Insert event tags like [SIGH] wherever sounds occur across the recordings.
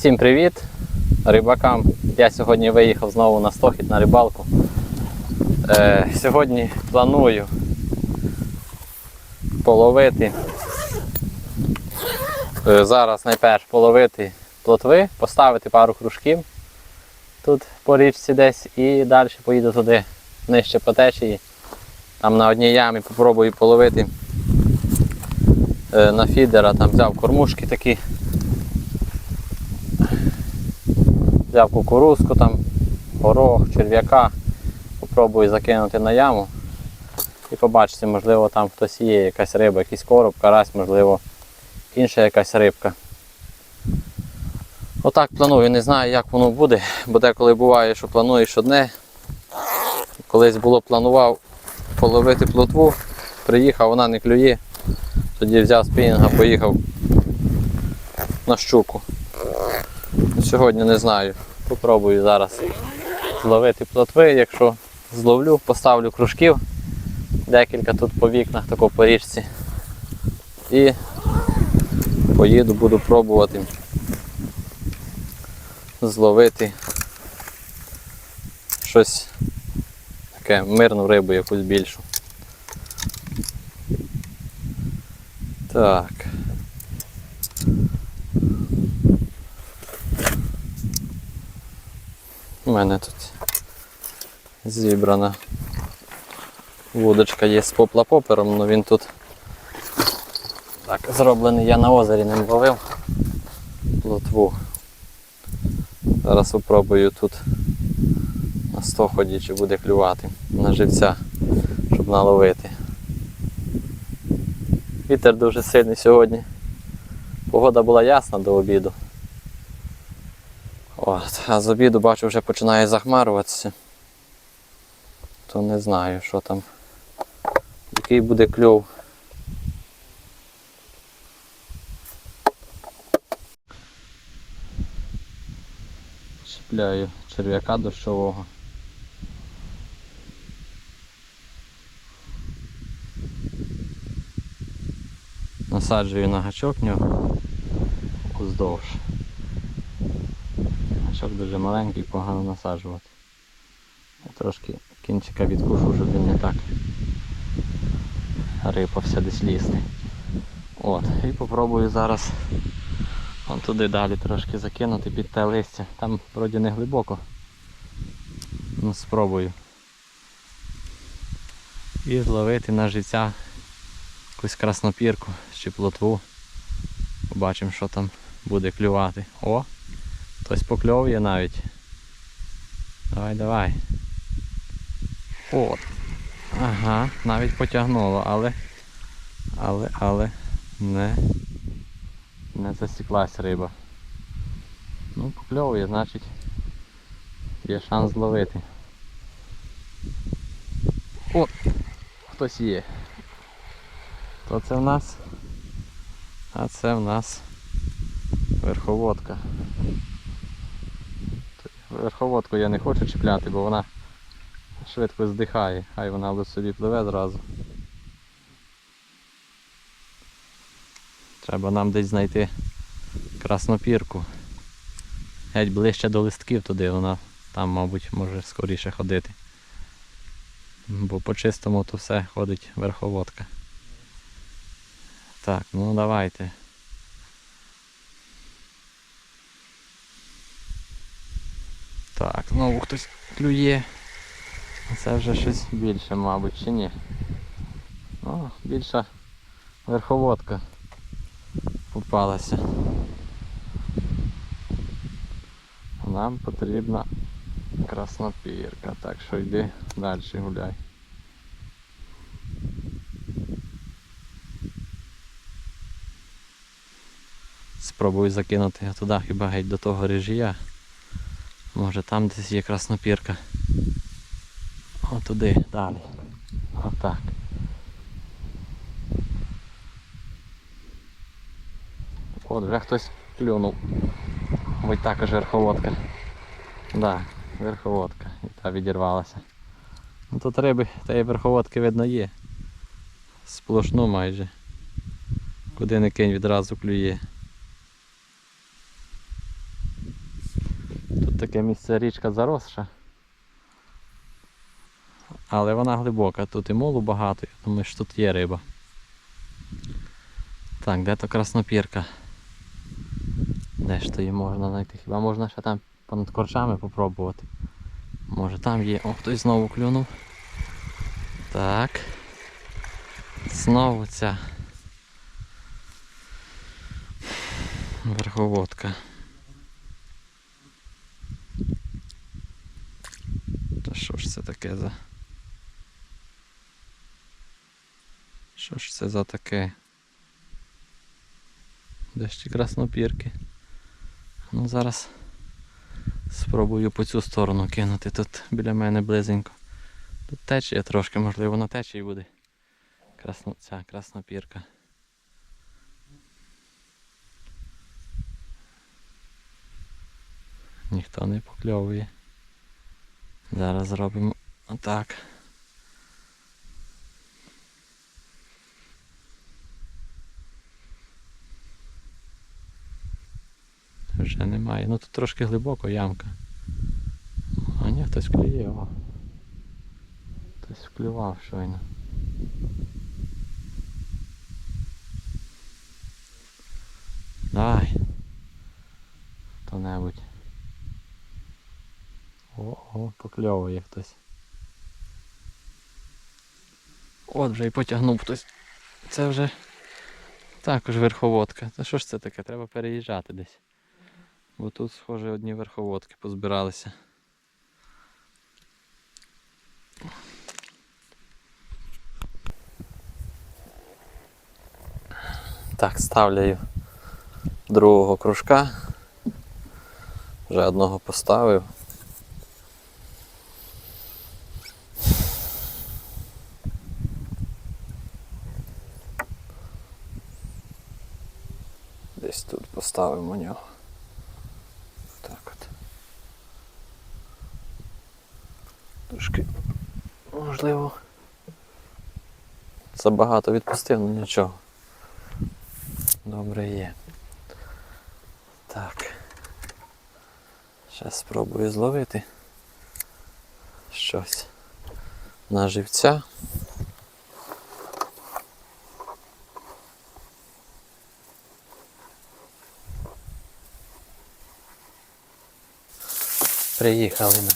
Всім привіт рибакам. Я сьогодні виїхав знову на стохід на рибалку. Е, сьогодні планую половити. Е, зараз найперш половити плотви, поставити пару кружків тут по річці десь і далі поїду туди нижче по течії. Там на одній ямі попробую половити е, на фідера, там взяв кормушки такі. Взяв кукурузку, там, горох, черв'яка. Попробую закинути на яму і побачити, можливо, там хтось є, якась риба, якийсь короб, карась, можливо, інша якась рибка. Отак планую, не знаю, як воно буде, бо деколи буває, що плануєш одне. Колись було планував половити плотву, приїхав, вона не клює. Тоді взяв спінінга, поїхав на щуку. Сьогодні не знаю. Попробую зараз зловити плотви. Якщо зловлю, поставлю кружків декілька тут по вікнах, тако по річці. І поїду, буду пробувати зловити щось таке мирну рибу, якусь більшу. Так. У мене тут зібрана вудочка є з попла-попером, але він тут так зроблений, я на озері ним ловив плотву. Зараз спробую тут на стоході, чи буде клювати на живця, щоб наловити. Вітер дуже сильний сьогодні. Погода була ясна до обіду. А з обіду бачу вже починає захмарюватися. То не знаю, що там. Який буде кльов. Чіпляю черв'яка дощового. Насаджую на гачок нього вздовж. Гачок дуже маленький, погано насаджувати. Я трошки кінчика відкушу, щоб він не так рипався десь лізти. От, і попробую зараз вон туди далі трошки закинути під те листя. Там вроді не глибоко. Ну спробую. І зловити на життя якусь краснопірку чи плотву. Побачимо, що там буде клювати. О! Хтось покльовує навіть. Давай, давай. От. Ага, навіть потягнуло, але але, але не не засіклась риба. Ну, покльовує, значить є шанс зловити. От, хтось є. То це в нас, а це в нас верховодка. Верховодку я не хочу чіпляти, бо вона швидко здихає, хай вона собі пливе зразу. Треба нам десь знайти краснопірку. Геть ближче до листків туди, вона там, мабуть, може скоріше ходити. Бо по чистому то все ходить верховодка. Так, ну давайте. Так, знову хтось клює. Це вже щось більше, мабуть, чи ні. О, більша верховодка попалася. Нам потрібна краснопірка, так що йди далі гуляй. Спробую закинути туди хіба геть до того режія. Може там десь є краснопірка. О туди, далі. Отак. От вже хтось клюнув. Ось також верховодка. Да, верховодка. І та відірвалася. Ну тут риби тієї верховодки видно є. Сплошну майже. Куди не кинь відразу клює. Таке місце річка заросша. Але вона глибока, тут і молу багато, я думаю, що тут є риба. Так, де то краснопірка? Де ж то її можна знайти? Хіба можна ще там понад корчами попробувати? Може там є. О, хтось знову клюнув. Так. Знову ця верховодка. Та що ж це таке за. Що ж це за таке? Де ж ті краснопірки? Ну зараз спробую по цю сторону кинути. Тут біля мене близенько. Тут течія трошки, можливо, на течії буде. Красно, ця краснопірка. Ніхто не покльовує. Зараз зробимо отак. Вже немає. Ну тут трошки глибоко ямка. А ні, хтось клює його. Хтось вклював щойно. Давай. Хто-небудь. О, о, покльовує хтось. От вже і потягнув хтось. Це вже також верховодка. Та що ж це таке? Треба переїжджати десь. Бо тут, схоже, одні верховодки позбиралися. Так, ставляю другого кружка. Вже одного поставив. Десь тут поставимо нього. Так от. Трошки можливо. Забагато відпустив, ну нічого. Добре є. Так. Зараз спробую зловити щось на живця. Приїхали на,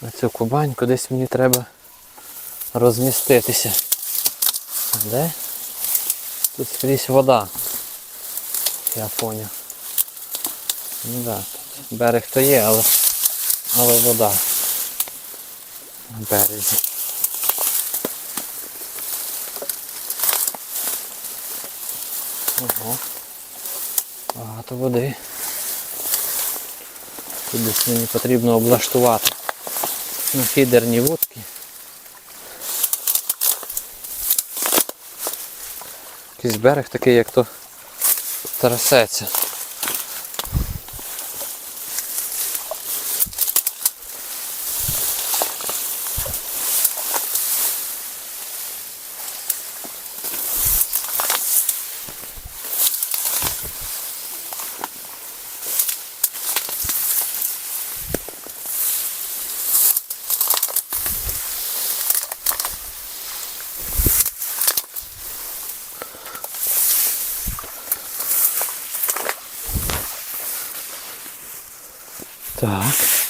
на цю кубаньку, десь мені треба розміститися. Де? Тут скрізь вода. Я поняв. Ну да, тут берег то є, але, але вода на березі. Ого. Багато води. Тут десь мені потрібно облаштувати на фідерні вудки. Якийсь берег такий, як то трасеться. Так.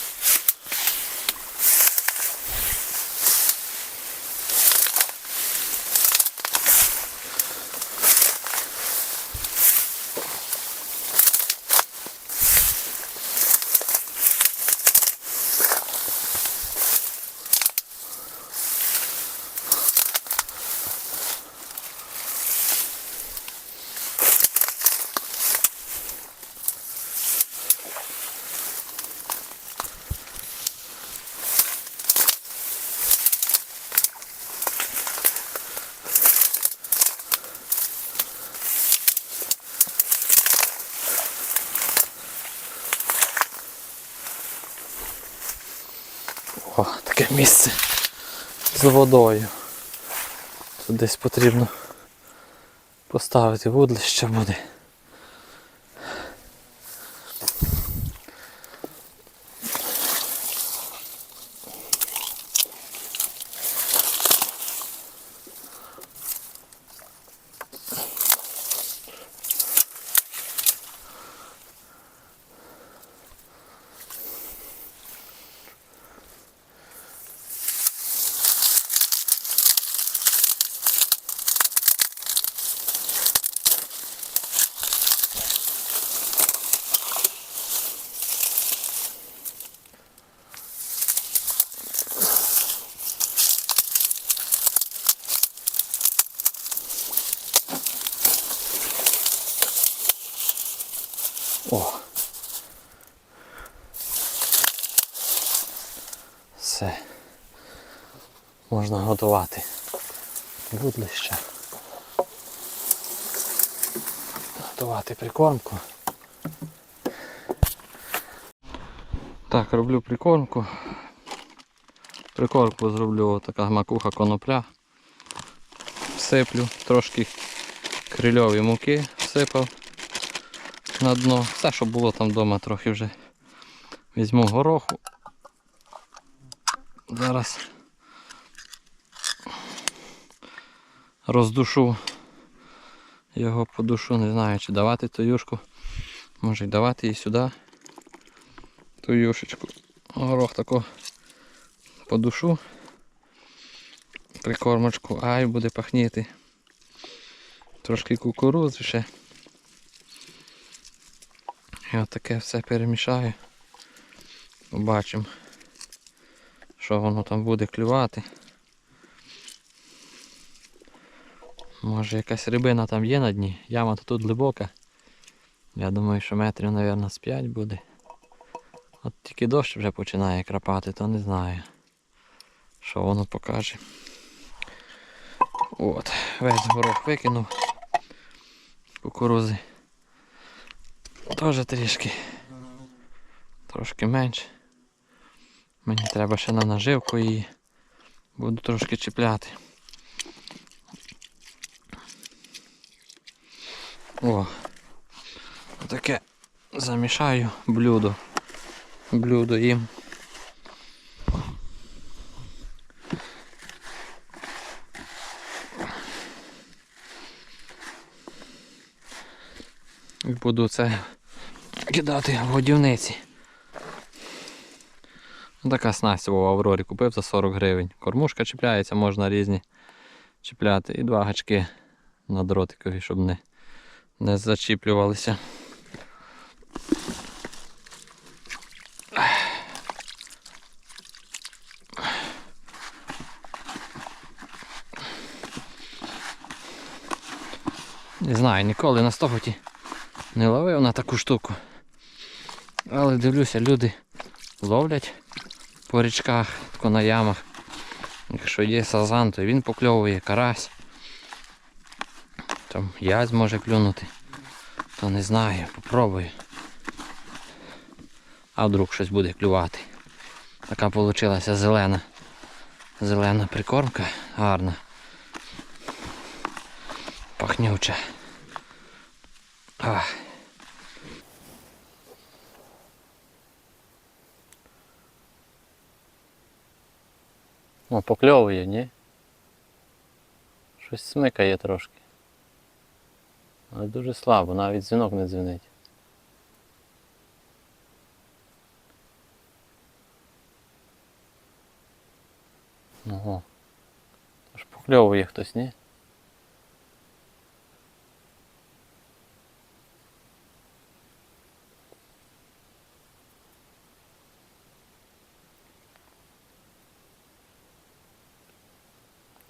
О, таке місце з водою. Тут десь потрібно поставити вудлище буде. О. Все. Можна готувати. Будлище. Готувати прикормку. Так, роблю прикормку. Прикормку зроблю така макуха конопля. Всиплю, трошки крильові муки всипав на дно. Все, що було там вдома трохи вже. Візьму гороху. Зараз роздушу його по душу, не знаю, чи давати ту юшку. Може й давати її сюди. Ту юшечку. Горох тако по душу. Прикормочку, ай буде пахніти. Трошки кукурудзи ще. І отаке все перемішаю. Побачимо, що воно там буде клювати. Може якась рибина там є на дні. Яма то тут глибока. Я думаю, що метрів, мабуть, з 5 буде. От тільки дощ вже починає крапати, то не знаю, що воно покаже. От, весь горох викинув. Кукурузи. Теж трішки. Трошки менше. Мені треба ще на наживку її. Буду трошки чіпляти. О, таке замішаю блюдо. Блюдо їм. І буду це кидати в годівниці. Така снасть в Аврорі купив за 40 гривень. Кормушка чіпляється, можна різні чіпляти. І два гачки на дротикові, щоб не, не зачіплювалися. Не знаю, ніколи на стоготі не ловив на таку штуку. Але дивлюся, люди ловлять по річках, на ямах. Якщо є сазан, то він покльовує карась. Там язь може клюнути. То не знаю, попробую. А вдруг щось буде клювати. Така вийшла зелена. Зелена прикормка, гарна. Пахнюча. Ах. О, покльовує, ні? Щось смикає трошки. Але дуже слабо, навіть дзвінок не дзвінить. Ого. Тож покльовує хтось, ні?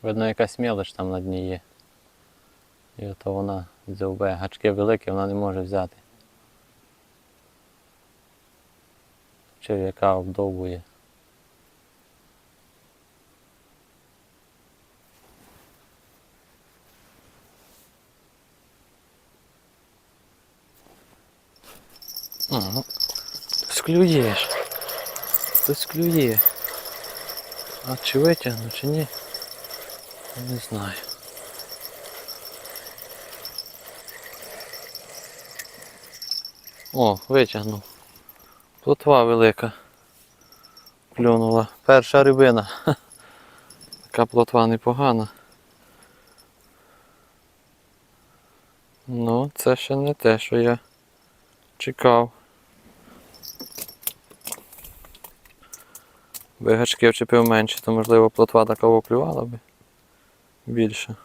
Видно, якась мелоч там на дні є. І ото вона дзьовбе. Гачки великі, вона не може взяти. Черв'яка обдовбує. Ага. Хтось клюєш. Хтось. А чи витягну, чи ні? Не знаю. О, витягнув. Плотва велика. Клюнула. Перша рибина. Така плотва непогана. Ну, це ще не те, що я чекав. Би гачки вчепив менше, то можливо плотва така оклювала би більше.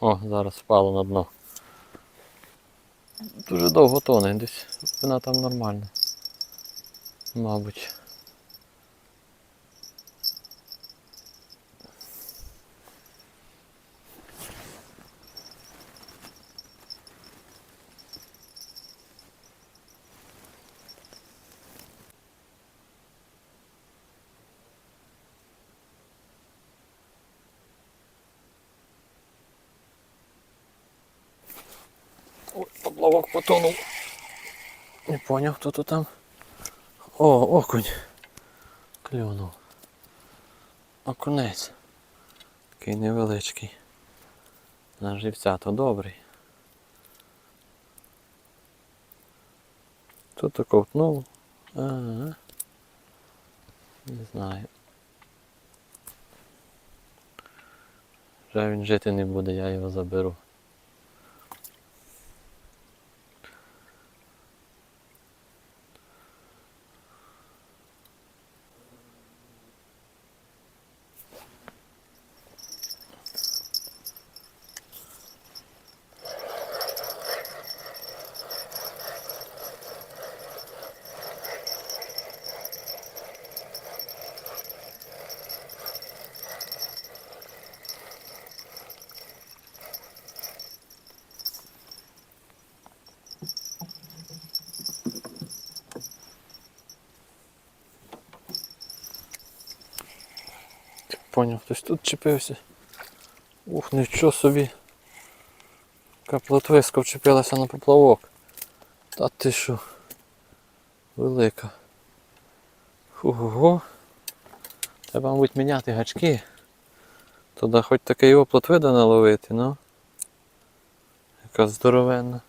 О, зараз впало на дно. Дуже довго тоне, десь вона там нормальна. Мабуть. Ой, поплавок потонув. Не поняв, хто то там. О, окунь. Клюнув. Окунець. Такий невеличкий. На живця то добрий. Тут то ковтнув. Ага. Не знаю. Вже він жити не буде, я його заберу. Поняв, хтось тут чіпився. Ух, нічого собі. Каплотвиска вчепилася на поплавок. Та ти що? Велика. Ого. Треба, мабуть, міняти гачки. Туди хоч такий оплот вида наловити, ну. Яка здоровенна.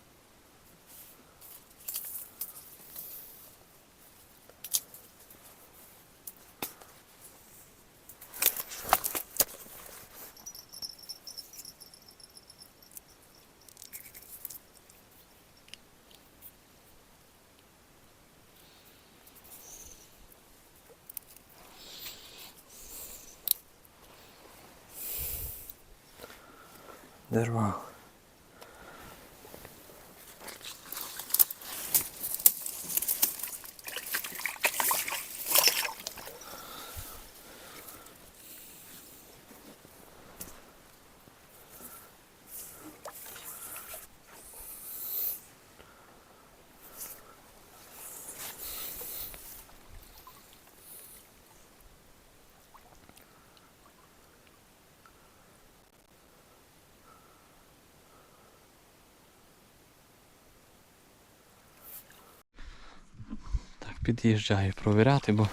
Під'їжджаю провіряти, бо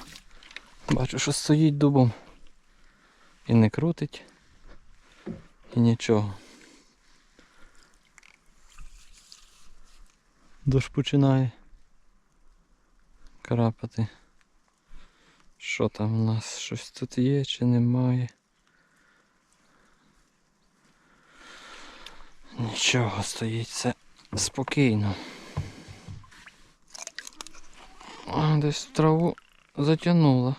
бачу, що стоїть дубом і не крутить і нічого. Дощ починає крапати. Що там у нас? Щось тут є чи немає? Нічого, стоїть все спокійно. Десь траву затягнуло.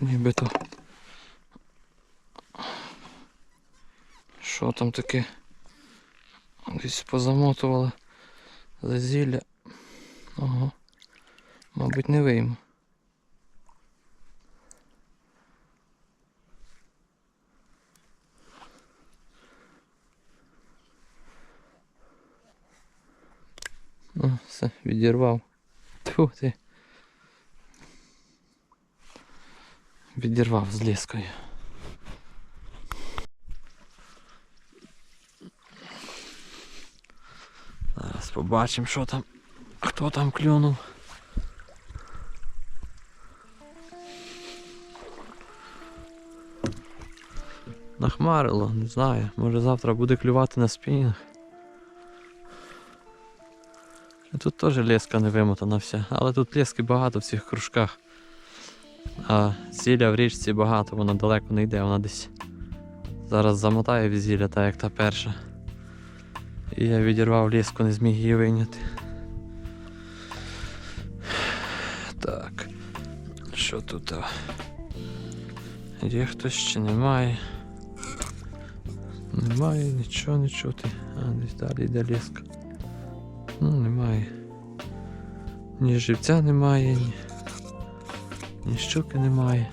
Нібито. Що там таке? Десь позамотували зазілля. Ага. Мабуть, не вийму. О, все, відірвав. Тьфу ти. Відірвав з ліскою. Зараз побачимо, що там, хто там клюнув. Нахмарило, не знаю. Може завтра буде клювати на спінінг. Тут теж леска не вимотана вся, але тут лески багато в цих кружках. А зілля в річці багато, вона далеко не йде, вона десь зараз замотає в зілля, так як та перша. І я відірвав леску, не зміг її вийняти. Так. Що тут? Є хтось чи немає? Немає нічого не чути. А, десь далі йде ліска. Ну, немає. Ні живця немає, ні, ні щуки немає.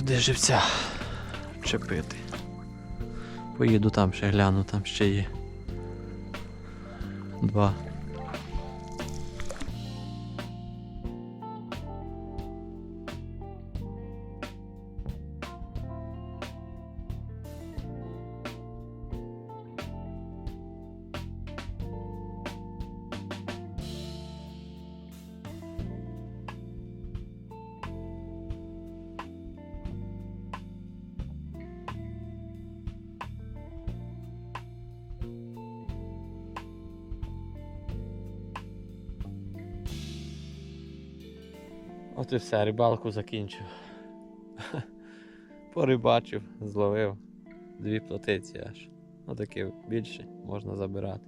Сюди живця чепити. Поїду там ще гляну, там ще є. Два. От і все, рибалку закінчив. [LAUGHS] Порибачив, зловив. Дві плотиці аж. Ну такі більше можна забирати.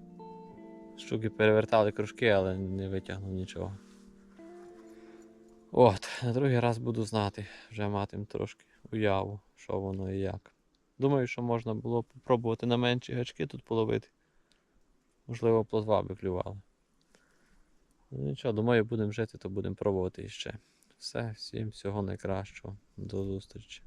Щуки перевертали кружки, але не витягнув нічого. От, на другий раз буду знати, вже матиму трошки уяву, що воно і як. Думаю, що можна було попробувати на менші гачки тут половити. Можливо, плотва би клювала. Ну нічого, думаю, будемо жити, то будемо пробувати іще. Все, всім всього найкращого. До зустрічі.